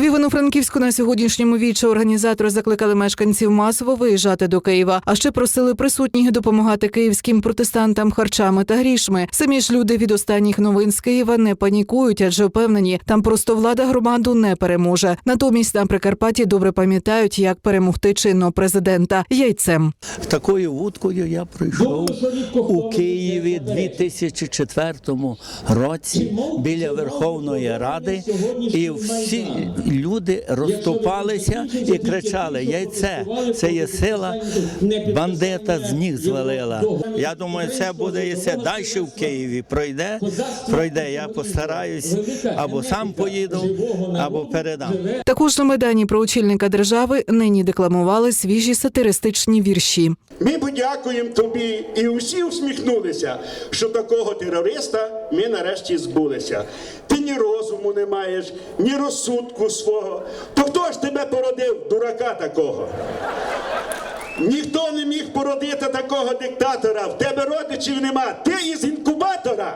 В Івано-Франківську на сьогоднішньому вічі організатори закликали мешканців масово виїжджати до Києва, а ще просили присутніх допомагати київським протестантам харчами та грішми. Самі ж люди від останніх новин з Києва не панікують, адже впевнені, там просто влада громаду не переможе. Натомість на Прикарпатті добре пам'ятають, як перемогти чинного президента яйцем. Такою вудкою я прийшов у Києві 2004 році біля Верховної Ради, і всі люди розступалися і кричали: Яйце, це є сила, бандита з ніг звалила. Я думаю, це буде яйце далі в Києві. Пройде, пройде. Я постараюсь або сам поїду, або передам. Також на майдані про очільника держави нині декламували свіжі сатиристичні вірші. Ми подякуємо тобі і усі усміхнулися, що такого терориста ми нарешті збулися. Ні розуму не маєш, ні розсудку свого. То хто ж тебе породив, дурака такого? Ніхто не міг породити такого диктатора. В тебе родичів нема. Ти із інкубатора.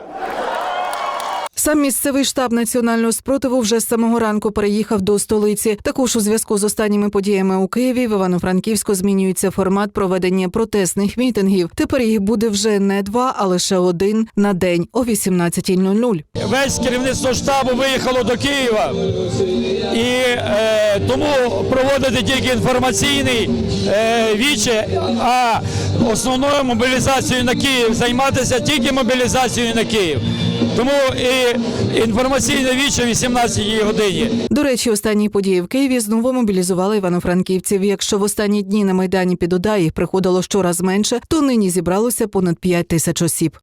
Сам місцевий штаб національного спротиву вже з самого ранку переїхав до столиці. Також у зв'язку з останніми подіями у Києві в Івано-Франківську змінюється формат проведення протестних мітингів. Тепер їх буде вже не два, а лише один на день о 18.00. Весь керівництво штабу виїхало до Києва, і е, тому проводити тільки інформаційний е, віче, а основною мобілізацією на Київ займатися тільки мобілізацією на Київ. Тому і інформаційне віче о 18 годині. До речі, останні події в Києві знову мобілізували івано-франківців. Якщо в останні дні на майдані під ОДА їх приходило щораз менше, то нині зібралося понад 5 тисяч осіб.